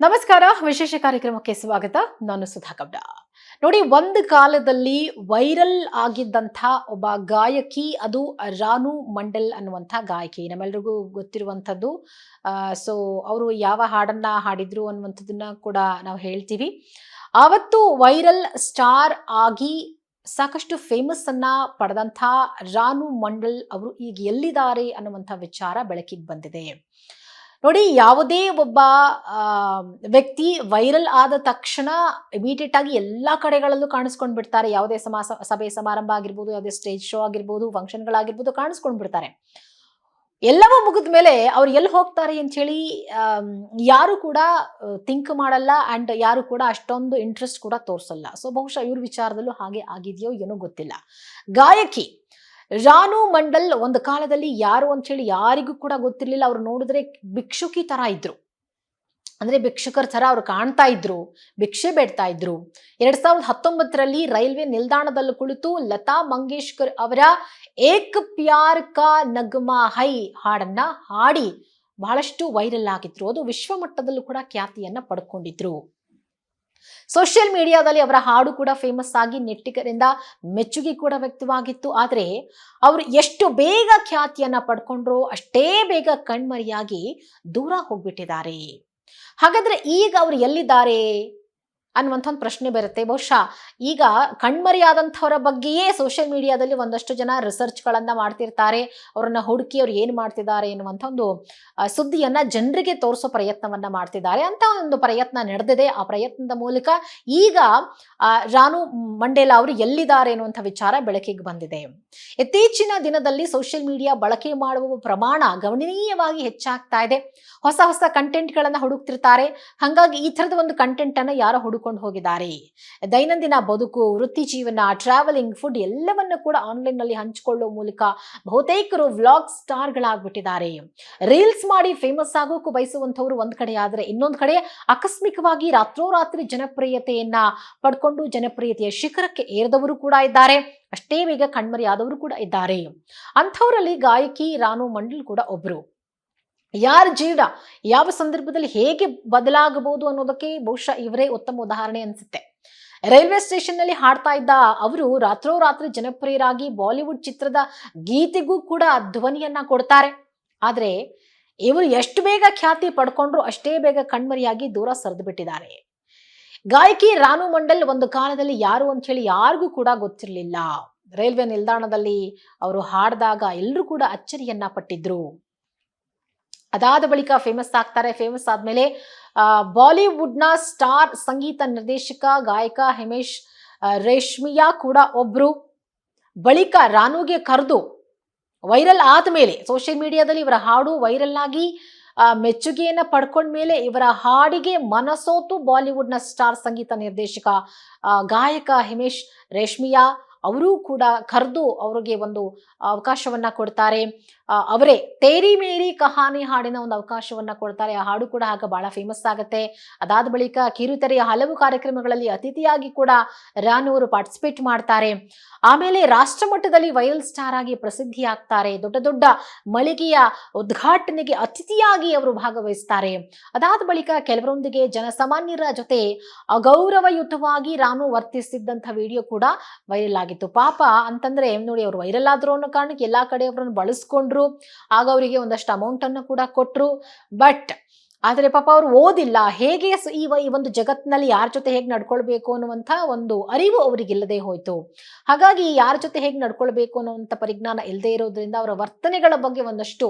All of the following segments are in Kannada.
ನಮಸ್ಕಾರ, ವಿಶೇಷ ಕಾರ್ಯಕ್ರಮಕ್ಕೆ ಸ್ವಾಗತ. ನಾನು ಸುಧಾ ಕಬ್ಡ ನೋಡಿ, ಒಂದು ಕಾಲದಲ್ಲಿ ವೈರಲ್ ಆಗಿದ್ದಂಥ ಒಬ್ಬ ಗಾಯಕಿ, ಅದು ರಾನು ಮಂಡಲ್ ಅನ್ನುವಂಥ ಗಾಯಕಿ. ನಮ್ಮೆಲ್ಲರಿಗೂ ಗೊತ್ತಿರುವಂಥದ್ದು. ಸೊ ಅವರು ಯಾವ ಹಾಡನ್ನ ಹಾಡಿದ್ರು ಅನ್ನುವಂಥದ್ದನ್ನ ಕೂಡ ನಾವು ಹೇಳ್ತೀವಿ. ಆವತ್ತು ವೈರಲ್ ಸ್ಟಾರ್ ಆಗಿ ಸಾಕಷ್ಟು ಫೇಮಸ್ ಅನ್ನ ಪಡೆದಂಥ ರಾನು ಮಂಡಲ್ ಅವರು ಈಗ ಎಲ್ಲಿದ್ದಾರೆ ಅನ್ನುವಂಥ ವಿಚಾರ ಬೆಳಕಿಗೆ ಬಂದಿದೆ. ನೋಡಿ, ಯಾವುದೇ ಒಬ್ಬ ವ್ಯಕ್ತಿ ವೈರಲ್ ಆದ ತಕ್ಷಣ ಇಮಿಡಿಯೇಟ್ ಆಗಿ ಎಲ್ಲ ಕಡೆಗಳಲ್ಲೂ ಕಾಣಿಸ್ಕೊಂಡು ಬಿಡ್ತಾರೆ ಯಾವುದೇ ಸಮಾಸ ಸಭೆ ಸಮಾರಂಭ ಆಗಿರ್ಬೋದು, ಯಾವುದೇ ಸ್ಟೇಜ್ ಶೋ ಆಗಿರ್ಬೋದು ಫಂಕ್ಷನ್ಗಳಾಗಿರ್ಬೋದು ಕಾಣಿಸ್ಕೊಂಡು ಬಿಡ್ತಾರೆ ಎಲ್ಲವೂ ಮುಗಿದ ಮೇಲೆ ಅವ್ರು ಎಲ್ಲಿ ಹೋಗ್ತಾರೆ ಅಂತ ಹೇಳಿ ಯಾರು ಕೂಡ ಥಿಂಕ್ ಮಾಡಲ್ಲ ಅಂಡ್ ಯಾರು ಕೂಡ ಅಷ್ಟೊಂದು ಇಂಟ್ರೆಸ್ಟ್ ಕೂಡ ತೋರಿಸಲ್ಲ. ಸೊ ಬಹುಶಃ ಇವ್ರ ವಿಚಾರದಲ್ಲೂ ಹಾಗೆ ಆಗಿದೆಯೋ ಏನೋ ಗೊತ್ತಿಲ್ಲ. ಗಾಯಕಿ. ರಾನು ಮಂಡಲ್ ಒಂದು ಕಾಲದಲ್ಲಿ ಯಾರು ಅಂತ ಹೇಳಿ ಯಾರಿಗೂ ಕೂಡ ಗೊತ್ತಿರಲಿಲ್ಲ. ಅವ್ರು ನೋಡಿದ್ರೆ ಭಿಕ್ಷುಕಿ ತರ ಇದ್ರು. ಅಂದ್ರೆ ಭಿಕ್ಷುಕರ ತರ ಅವ್ರು ಕಾಣ್ತಾ ಇದ್ರು, ಭಿಕ್ಷೆ ಬೇಡ್ತಾ ಇದ್ರು. ಎರಡ್ ಸಾವಿರದ ಹತ್ತೊಂಬತ್ತರಲ್ಲಿ ರೈಲ್ವೆ ನಿಲ್ದಾಣದಲ್ಲಿ ಕುಳಿತು ಲತಾ ಮಂಗೇಶ್ಕರ್ ಅವರ ಏಕ್ ಪ್ಯಾರ್ ಕಾ ನಗ್ಮಾ ಹೈ ಹಾಡನ್ನ ಹಾಡಿ ಬಹಳಷ್ಟು ವೈರಲ್ ಆಗಿದ್ರು. ಅದು ವಿಶ್ವಮಟ್ಟದಲ್ಲೂ ಕೂಡ ಖ್ಯಾತಿಯನ್ನ ಪಡ್ಕೊಂಡಿದ್ರು. ಸೋಷಿಯಲ್ ಮೀಡಿಯಾದಲ್ಲಿ ಅವರ ಹಾಡು ಕೂಡ ಫೇಮಸ್ ಆಗಿ ನೆಟ್ಟಿಗರಿಂದ ಮೆಚ್ಚುಗೆ ಕೂಡ ವ್ಯಕ್ತವಾಗಿತ್ತು. ಆದರೆ ಅವರು ಎಷ್ಟು ಬೇಗ ಖ್ಯಾತಿಯನ್ನ ಪಡ್ಕೊಂಡ್ರು ಅಷ್ಟೇ ಬೇಗ ಕಣ್ಮರಿಯಾಗಿ ದೂರ ಹೋಗ್ಬಿಟ್ಟಿದ್ದಾರೆ. ಹಾಗಾದ್ರೆ ಈಗ ಅವರು ಎಲ್ಲಿದ್ದಾರೆ? ಅನ್ನುವಂಥ ಒಂದು ಪ್ರಶ್ನೆ ಬರುತ್ತೆ. ಬಹುಶಃ ಈಗ ಕಣ್ಮರೆಯಾದಂಥವರ ಬಗ್ಗೆಯೇ ಸೋಷಿಯಲ್ ಮೀಡಿಯಾದಲ್ಲಿ ಒಂದಷ್ಟು ಜನ ರಿಸರ್ಚ್ಗಳನ್ನು ಮಾಡ್ತಿರ್ತಾರೆ. ಅವರನ್ನ ಹುಡುಕಿ ಅವ್ರು ಏನು ಮಾಡ್ತಿದ್ದಾರೆ ಎನ್ನುವಂಥ ಒಂದು ಸುದ್ದಿಯನ್ನು ಜನರಿಗೆ ತೋರಿಸೋ ಪ್ರಯತ್ನವನ್ನು ಮಾಡ್ತಿದ್ದಾರೆ ಅಂತ ಒಂದು ಪ್ರಯತ್ನ ನಡೆದಿದೆ. ಆ ಪ್ರಯತ್ನದ ಮೂಲಕ ಈಗ ರಾನು ಮಂಡೇಲಾ ಅವರು ಎಲ್ಲಿದ್ದಾರೆ ಅನ್ನುವಂಥ ವಿಚಾರ ಬೆಳಕಿಗೆ ಬಂದಿದೆ. ಇತ್ತೀಚಿನ ದಿನದಲ್ಲಿ ಸೋಷಿಯಲ್ ಮೀಡಿಯಾ ಬಳಕೆ ಮಾಡುವ ಪ್ರಮಾಣ ಗಮನೀಯವಾಗಿ ಹೆಚ್ಚಾಗ್ತಾ ಇದೆ. ಹೊಸ ಹೊಸ ಕಂಟೆಂಟ್ಗಳನ್ನು ಹುಡುಕ್ತಿರ್ತಾರೆ. ಹಾಗಾಗಿ ಈ ಥರದ ಒಂದು ಕಂಟೆಂಟನ್ನು ಯಾರು ಯಾರೋ ಹುಡುಕೊಂಡು ಹೋಗಿದ್ದಾರೆ. ದೈನಂದಿನ ಬದುಕು, ವೃತ್ತಿ ಜೀವನ ಟ್ರಾವೆಲಿಂಗ್ ಫುಡ್ ಎಲ್ಲವನ್ನು ಕೂಡ ಆನ್ಲೈನ್ನಲ್ಲಿ ಹಂಚಿಕೊಳ್ಳುವ ಮೂಲಕ ಬಹುತೇಕರು ವ್ಲಾಗ್ ಸ್ಟಾರ್ಗಳಾಗ್ಬಿಟ್ಟಿದ್ದಾರೆ ರೀಲ್ಸ್ ಮಾಡಿ ಫೇಮಸ್ ಆಗೋಕು ಬಯಸುವಂಥವ್ರು ಒಂದ್ ಕಡೆ ಆದ್ರೆ ಇನ್ನೊಂದ್ ಕಡೆ ಆಕಸ್ಮಿಕವಾಗಿ ರಾತ್ರೋರಾತ್ರಿ ಜನಪ್ರಿಯತೆಯನ್ನ ಪಡ್ಕೊಂಡು ಜನಪ್ರಿಯತೆಯ ಶಿಖರಕ್ಕೆ ಏರಿದವರು ಕೂಡ ಇದ್ದಾರೆ. ಅಷ್ಟೇ ಬೇಗ ಕಣ್ಮರೆಯಾದವರು ಕೂಡ ಇದ್ದಾರೆ. ಅಂಥವರಲ್ಲಿ ಗಾಯಕಿ ರಾನು ಮಂಡಲ್ ಕೂಡ ಒಬ್ರು. ಯಾರ ಜೀವನ, ಯಾವ ಸಂದರ್ಭದಲ್ಲಿ ಹೇಗೆ ಬದಲಾಗಬಹುದು ಅನ್ನೋದಕ್ಕೆ ಬಹುಶಃ ಇವರೇ ಉತ್ತಮ ಉದಾಹರಣೆ ಅನ್ಸುತ್ತೆ. ರೈಲ್ವೆ ಸ್ಟೇಷನ್ನಲ್ಲಿ ಹಾಡ್ತಾ ಇದ್ದ ಅವರು ರಾತ್ರೋರಾತ್ರಿ ಜನಪ್ರಿಯರಾಗಿ ಬಾಲಿವುಡ್ ಚಿತ್ರದ ಗೀತೆಗೂ ಕೂಡ ಧ್ವನಿಯನ್ನ ಕೊಡ್ತಾರೆ. ಆದ್ರೆ ಇವರು ಎಷ್ಟು ಬೇಗ ಖ್ಯಾತಿ ಪಡ್ಕೊಂಡ್ರು ಅಷ್ಟೇ ಬೇಗ ಕಣ್ಮರಿಯಾಗಿ ದೂರ ಸರಿದು ಬಿಟ್ಟಿದ್ದಾರೆ ಗಾಯಕಿ ರಾನು ಮಂಡಲ್ ಒಂದು ಕಾಲದಲ್ಲಿ ಯಾರು ಅಂತ ಹೇಳಿ ಯಾರಿಗೂ ಕೂಡ ಗೊತ್ತಿರಲಿಲ್ಲ. ರೈಲ್ವೆ ನಿಲ್ದಾಣದಲ್ಲಿ ಅವರು ಹಾಡಿದಾಗ ಎಲ್ಲರೂ ಕೂಡ ಅಚ್ಚರಿಯನ್ನ ಪಟ್ಟಿದ್ರು. ಅದಾದ ಬಳಿಕ ಫೇಮಸ್ ಆಗ್ತಾರೆ. ಫೇಮಸ್ ಆದಮೇಲೆ ಬಾಲಿವುಡ್ನ ಸ್ಟಾರ್ ಸಂಗೀತ ನಿರ್ದೇಶಕ, ಗಾಯಕ ಹಿಮೇಶ್ ರೇಷ್ಮಿಯಾ ಕೂಡ ಒಬ್ರು. ಬಳಿಕ ರಾನುಗೆ ಕರೆದು ವೈರಲ್ ಆದ್ಮೇಲೆ ಸೋಷಿಯಲ್ ಮೀಡಿಯಾದಲ್ಲಿ ಇವರ ಹಾಡು ವೈರಲ್ ಆಗಿ ಮೆಚ್ಚುಗೆಯನ್ನು ಪಡ್ಕೊಂಡ ಮೇಲೆ ಇವರ ಹಾಡಿಗೆ ಮನಸೋತು ಬಾಲಿವುಡ್ನ ಸ್ಟಾರ್ ಸಂಗೀತ ನಿರ್ದೇಶಕ ಗಾಯಕ ಹಿಮೇಶ್, ರೇಷ್ಮಿಯಾ ಅವರೂ ಕೂಡ ಕರೆದು ಅವರಿಗೆ ಒಂದು ಅವಕಾಶವನ್ನ ಕೊಡ್ತಾರೆ. ಅವರೇ ತೇರಿ ಮೇರಿ ಕಹಾನಿ ಹಾಡಿನ ಒಂದು ಅವಕಾಶವನ್ನ ಕೊಡ್ತಾರೆ. ಆ ಹಾಡು ಕೂಡ ಆಗ ಬಹಳ ಫೇಮಸ್ ಆಗುತ್ತೆ. ಅದಾದ ಬಳಿಕ ಕಿರುತೆರೆಯ ಹಲವು ಕಾರ್ಯಕ್ರಮಗಳಲ್ಲಿ ಅತಿಥಿಯಾಗಿ ಕೂಡ ರಾನು ಅವರು ಪಾರ್ಟಿಸಿಪೇಟ್ ಮಾಡ್ತಾರೆ. ಆಮೇಲೆ ರಾಷ್ಟ್ರ ಮಟ್ಟದಲ್ಲಿ ವೈರಲ್ ಸ್ಟಾರ್ ಆಗಿ ಪ್ರಸಿದ್ಧಿ ಆಗ್ತಾರೆ ದೊಡ್ಡ ದೊಡ್ಡ ಮಳಿಗೆಯ ಉದ್ಘಾಟನೆಗೆ ಅತಿಥಿಯಾಗಿ ಅವರು ಭಾಗವಹಿಸ್ತಾರೆ. ಅದಾದ ಬಳಿಕ ಕೆಲವರೊಂದಿಗೆ ಜನಸಾಮಾನ್ಯರ ಜೊತೆ ಅಗೌರವಯುತವಾಗಿ ರಾನು ವರ್ತಿಸಿದ್ದಂಥ ವಿಡಿಯೋ ಕೂಡ ವೈರಲ್ ಆಗಿತ್ತು. ಪಾಪ ಅಂತಂದ್ರೆ ನೋಡಿ ಅವ್ರು ವೈರಲ್ ಆದ್ರು ಅನ್ನೋ ಕಾರಣಕ್ಕೆ ಎಲ್ಲಾ ಕಡೆ ಅವರನ್ನು ಬಳಸ್ಕೊಂಡ್ರು. ಆಗ ಅವರಿಗೆ ಒಂದಷ್ಟು ಅಮೌಂಟ್ ಅನ್ನು ಕೂಡ ಕೊಟ್ರು. ಬಟ್ ಆದರೆ ಪಾಪ ಅವರು ಓದಿಲ್ಲ. ಹೇಗೆ ಈ ಒಂದು ಜಗತ್ತಿನಲ್ಲಿ ಯಾರ ಜೊತೆ ಹೇಗೆ ನಡ್ಕೊಳ್ಬೇಕು ಅನ್ನುವಂಥ ಒಂದು ಅರಿವು ಅವರಿಗಿಲ್ಲದೆ ಹೋಯಿತು. ಹಾಗಾಗಿ ಯಾರ ಜೊತೆ ಹೇಗೆ ನಡ್ಕೊಳ್ಬೇಕು ಅನ್ನುವಂಥ ಪರಿಜ್ಞಾನ ಇಲ್ಲದೆ ಇರೋದ್ರಿಂದ ಅವರ ವರ್ತನೆಗಳ ಬಗ್ಗೆ ಒಂದಷ್ಟು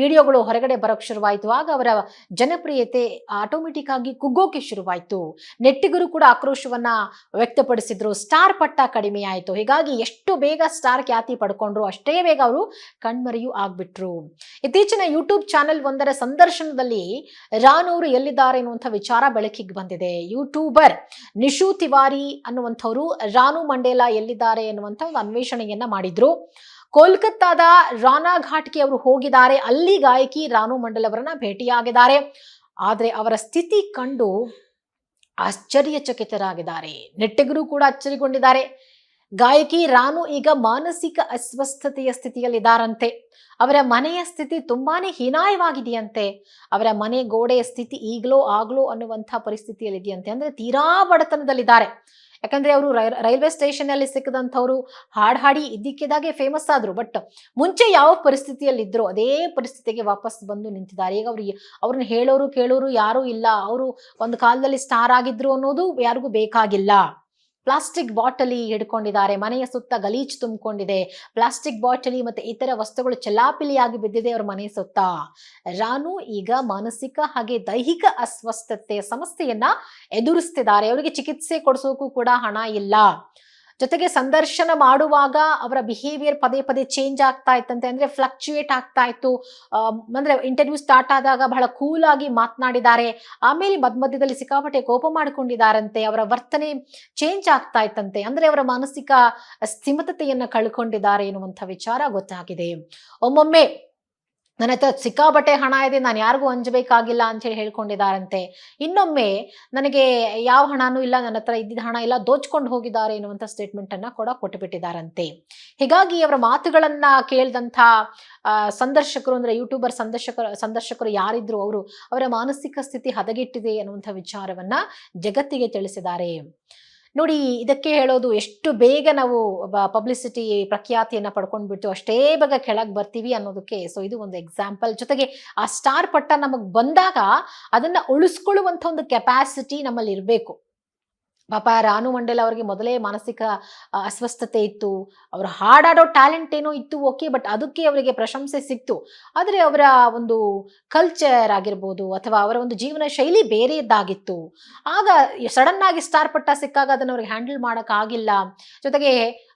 ವಿಡಿಯೋಗಳು ಹೊರಗಡೆ ಬರೋಕ್ಕೆ ಶುರುವಾಯಿತು. ಆಗ ಅವರ ಜನಪ್ರಿಯತೆ ಆಟೋಮೆಟಿಕ್ ಆಗಿ ಕುಗ್ಗೋಕೆ ಶುರುವಾಯಿತು. ನೆಟ್ಟಿಗರು ಕೂಡ ಆಕ್ರೋಶವನ್ನ ವ್ಯಕ್ತಪಡಿಸಿದ್ರು. ಸ್ಟಾರ್ ಪಟ್ಟ ಕಡಿಮೆ ಆಯಿತು. ಹೀಗಾಗಿ ಎಷ್ಟು ಬೇಗ ಸ್ಟಾರ್ ಖ್ಯಾತಿ ಪಡ್ಕೊಂಡ್ರು ಅಷ್ಟೇ ಬೇಗ ಅವರು ಕಣ್ಮರೆಯೂ ಆಗ್ಬಿಟ್ರು. ಇತ್ತೀಚಿನ ಯೂಟ್ಯೂಬ್ ಚಾನೆಲ್ ಒಂದರ ಸಂದರ್ಶನದಲ್ಲಿ ರಾನೂರು ಎಲ್ಲಿದ್ದಾರೆ ಎನ್ನುವಂಥ ವಿಚಾರ ಬೆಳಕಿಗೆ ಬಂದಿದೆ. ಯೂಟ್ಯೂಬರ್ ನಿಶು ತಿವಾರಿ ಅನ್ನುವಂಥವ್ರು ರಾನು ಮಂಡೇಲಾ ಎಲ್ಲಿದ್ದಾರೆ ಎನ್ನುವಂಥ ಒಂದು ಅನ್ವೇಷಣೆಯನ್ನ ಮಾಡಿದ್ರು. ಕೋಲ್ಕತ್ತಾದ ರಾನಾ ಘಾಟ್ಗೆ ಅವರು ಹೋಗಿದ್ದಾರೆ. ಅಲ್ಲಿ ಗಾಯಕಿ ರಾನು ಮಂಡಲ್ ಅವರನ್ನ ಭೇಟಿಯಾಗಿದ್ದಾರೆ. ಆದ್ರೆ ಅವರ ಸ್ಥಿತಿ ಕಂಡು ಆಶ್ಚರ್ಯಚಕಿತರಾಗಿದ್ದಾರೆ. ನೆಟ್ಟಿಗರು ಕೂಡ ಅಚ್ಚರಿಗೊಂಡಿದ್ದಾರೆ. ಗಾಯಕಿ ರಾನು ಈಗ ಮಾನಸಿಕ ಅಸ್ವಸ್ಥತೆಯ ಸ್ಥಿತಿಯಲ್ಲಿದ್ದಾರಂತೆ. ಅವರ ಮನೆಯ ಸ್ಥಿತಿ ತುಂಬಾನೇ ಹೀನಾಯವಾಗಿದೆಯಂತೆ. ಅವರ ಮನೆ ಗೋಡೆಯ ಸ್ಥಿತಿ ಈಗಲೋ ಆಗ್ಲೋ ಅನ್ನುವಂಥ ಪರಿಸ್ಥಿತಿಯಲ್ಲಿದೆಯಂತೆ. ಅಂದ್ರೆ ತೀರಾ ಬಡತನದಲ್ಲಿದ್ದಾರೆ. ಯಾಕಂದ್ರೆ ಅವರು ರೈಲ್ವೆ ಸ್ಟೇಷನ್ ಅಲ್ಲಿ ಸಿಕ್ಕದಂಥವ್ರು, ಹಾಡ್ ಹಾಡಿ ಇದ್ದಕ್ಕಿದ್ದಾಗೆ ಫೇಮಸ್ ಆದ್ರು. ಬಟ್ ಮುಂಚೆ ಯಾವ ಪರಿಸ್ಥಿತಿಯಲ್ಲಿದ್ದರು ಅದೇ ಪರಿಸ್ಥಿತಿಗೆ ವಾಪಸ್ ಬಂದು ನಿಂತಿದ್ದಾರೆ. ಈಗ ಅವ್ರಿಗೆ ಅವ್ರನ್ನ ಹೇಳೋರು ಕೇಳೋರು ಯಾರೂ ಇಲ್ಲ. ಅವರು ಒಂದು ಕಾಲದಲ್ಲಿ ಸ್ಟಾರ್ ಆಗಿದ್ರು ಅನ್ನೋದು ಯಾರಿಗೂ ಬೇಕಾಗಿಲ್ಲ. ಪ್ಲಾಸ್ಟಿಕ್ ಬಾಟಲಿ ಹಿಡ್ಕೊಂಡಿದ್ದಾರೆ. ಮನೆಯ ಸುತ್ತ ಗಲೀಜು ತುಂಬಿಕೊಂಡಿದೆ. ಪ್ಲಾಸ್ಟಿಕ್ ಬಾಟಲಿ ಮತ್ತೆ ಇತರ ವಸ್ತುಗಳು ಚಲಾಪಿಲಿಯಾಗಿ ಬಿದ್ದಿದೆ ಅವರ ಮನೆ ಸುತ್ತ. ರಾನು ಈಗ ಮಾನಸಿಕ ಹಾಗೆ ದೈಹಿಕ ಅಸ್ವಸ್ಥತೆ ಸಮಸ್ಯೆಯನ್ನ ಎದುರಿಸ್ತಿದ್ದಾರೆ. ಅವರಿಗೆ ಚಿಕಿತ್ಸೆ ಕೊಡಿಸೋಕು ಕೂಡ ಹಣ ಇಲ್ಲ. ಜೊತೆಗೆ ಸಂದರ್ಶನ ಮಾಡುವಾಗ ಅವರ ಬಿಹೇವಿಯರ್ ಪದೇ ಪದೇ ಚೇಂಜ್ ಆಗ್ತಾ ಇತ್ತಂತೆ. ಅಂದ್ರೆ ಫ್ಲಕ್ಚುಯೇಟ್ ಆಗ್ತಾ ಇತ್ತು. ಅಂದ್ರೆ ಇಂಟರ್ವ್ಯೂ ಸ್ಟಾರ್ಟ್ ಆದಾಗ ಬಹಳ ಕೂಲ್ ಆಗಿ ಮಾತನಾಡಿದ್ದಾರೆ. ಆಮೇಲೆ ಮಧ್ಯ ಮಧ್ಯದಲ್ಲಿ ಸಿಕ್ಕಾಪಟ್ಟೆ ಕೋಪ ಮಾಡಿಕೊಂಡಿದ್ದಾರಂತೆ. ಅವರ ವರ್ತನೆ ಚೇಂಜ್ ಆಗ್ತಾ ಇತ್ತಂತೆ. ಅಂದ್ರೆ ಅವರ ಮಾನಸಿಕ ಸ್ಥಿಮತತೆಯನ್ನು ಕಳ್ಕೊಂಡಿದ್ದಾರೆ ಎನ್ನುವಂಥ ವಿಚಾರ ಗೊತ್ತಾಗಿದೆ. ಒಮ್ಮೊಮ್ಮೆ ನನ್ನ ಹತ್ರ ಸಿಕ್ಕಾಬಟ್ಟೆ ಹಣ ಇದೆ, ನಾನು ಯಾರಿಗೂ ಹಂಚಬೇಕಾಗಿಲ್ಲ ಅಂತ ಹೇಳಿ ಹೇಳ್ಕೊಂಡಿದ್ದಾರಂತೆ. ಇನ್ನೊಮ್ಮೆ ನನಗೆ ಯಾವ ಹಣನೂ ಇಲ್ಲ, ನನ್ನ ಹತ್ರ ಇದ್ದಿದ್ದ ಹಣ ಇಲ್ಲ ದೋಚ್ಕೊಂಡು ಹೋಗಿದ್ದಾರೆ ಎನ್ನುವಂಥ ಸ್ಟೇಟ್ಮೆಂಟ್ ಅನ್ನ ಕೂಡ ಕೊಟ್ಟುಬಿಟ್ಟಿದ್ದಾರಂತೆ. ಹೀಗಾಗಿ ಅವರ ಮಾತುಗಳನ್ನು ಕೇಳಿದಂಥ ಸಂದರ್ಶಕರು ಅಂದ್ರೆ ಯೂಟ್ಯೂಬರ್ ಸಂದರ್ಶಕರು ಸಂದರ್ಶಕರು ಯಾರಿದ್ರು ಅವರು ಅವರ ಮಾನಸಿಕ ಸ್ಥಿತಿ ಹದಗೆಟ್ಟಿದೆ ಅನ್ನುವಂಥ ವಿಚಾರವನ್ನ ಜಗತ್ತಿಗೆ ತಿಳಿಸಿದ್ದಾರೆ. ನೋಡಿ, ಇದಕ್ಕೆ ಹೇಳೋದು ಎಷ್ಟು ಬೇಗ ನಾವು ಪಬ್ಲಿಸಿಟಿ ಪ್ರಖ್ಯಾತಿಯನ್ನು ಪಡ್ಕೊಂಡ್ಬಿಟ್ಟು ಅಷ್ಟೇ ಬೇಗ ಕೆಳಗೆ ಬರ್ತೀವಿ ಅನ್ನೋದಕ್ಕೆ. ಸೊ ಇದು ಒಂದು ಎಕ್ಸಾಂಪಲ್ ಜೊತೆಗೆ ಆ ಸ್ಟಾರ್ ಪಟ್ಟ ನಮಗೆ ಬಂದಾಗ ಅದನ್ನು ಉಳಿಸ್ಕೊಳ್ಳುವಂಥ ಒಂದು ಕೆಪಾಸಿಟಿ ನಮ್ಮಲ್ಲಿ ಇರಬೇಕು ಪಾಪ ರಾನು ಮಂಡಲ್ ಅವರಿಗೆ ಮೊದಲೇ ಮಾನಸಿಕ ಅಸ್ವಸ್ಥತೆ ಇತ್ತು. ಅವರು ಹಾಡಾಡೋ ಟ್ಯಾಲೆಂಟ್ ಏನೋ ಇತ್ತು ಓಕೆ ಬಟ್ ಅದಕ್ಕೆ ಅವರಿಗೆ ಪ್ರಶಂಸೆ ಸಿಕ್ತು. ಆದರೆ ಅವರ ಒಂದು ಕಲ್ಚರ್ ಆಗಿರ್ಬೋದು ಅಥವಾ ಅವರ ಒಂದು ಜೀವನ ಶೈಲಿ ಬೇರೆಯದ್ದಾಗಿತ್ತು ಆಗ ಸಡನ್ ಆಗಿ ಸ್ಟಾರ್ ಪಟ್ಟ ಸಿಕ್ಕಾಗ ಅದನ್ನು ಅವ್ರಿಗೆ ಹ್ಯಾಂಡಲ್ ಮಾಡೋಕ್ಕಾಗಿಲ್ಲ ಜೊತೆಗೆ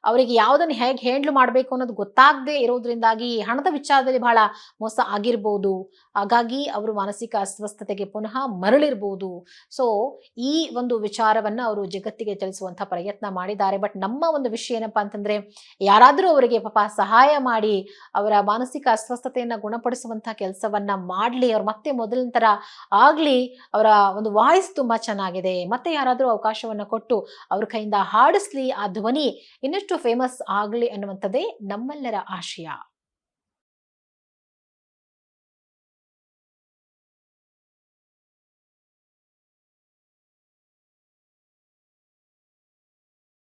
ಅವರಿಗೆ ಯಾವುದನ್ನು ಹೇಗೆ ಹ್ಯಾಂಡ್ಲ್ ಮಾಡಬೇಕು ಅನ್ನೋದು ಗೊತ್ತಾಗದೆ ಇರೋದ್ರಿಂದಾಗಿ ಹಣದ ವಿಚಾರದಲ್ಲಿ ಬಹಳ ಮೋಸ ಆಗಿರ್ಬೋದು. ಹಾಗಾಗಿ ಅವರು ಮಾನಸಿಕ ಅಸ್ವಸ್ಥತೆಗೆ ಪುನಃ ಮರಳಿರ್ಬೋದು. ಸೊ ಈ ಒಂದು ವಿಚಾರವನ್ನು ಅವರು ಜಗತ್ತಿಗೆ ತಿಳಿಸುವಂಥ ಪ್ರಯತ್ನ ಮಾಡಿದ್ದಾರೆ. ಬಟ್ ನಮ್ಮ ಒಂದು ವಿಷಯ ಏನಪ್ಪಾ ಅಂತಂದ್ರೆ, ಯಾರಾದರೂ ಅವರಿಗೆ ಪಾಪ ಸಹಾಯ ಮಾಡಿ ಅವರ ಮಾನಸಿಕ ಅಸ್ವಸ್ಥತೆಯನ್ನು ಗುಣಪಡಿಸುವಂತಹ ಕೆಲಸವನ್ನ ಮಾಡಲಿ, ಅವ್ರು ಮತ್ತೆ ಮೊದಲಿನ ತರ ಆಗ್ಲಿ, ಅವರ ಒಂದು ವಾಯ್ಸ್ ತುಂಬಾ ಚೆನ್ನಾಗಿದೆ. ಮತ್ತೆ ಯಾರಾದರೂ ಅವಕಾಶವನ್ನು ಕೊಟ್ಟು ಅವ್ರ ಕೈಯಿಂದ ಹಾಡಿಸ್ಲಿ, ಆ ಧ್ವನಿ ಇನ್ನಷ್ಟು ಫೇಮಸ್ ಆಗಲಿ ಅನ್ನುವಂಥದ್ದೇ ನಮ್ಮೆಲ್ಲರ ಆಶಯ.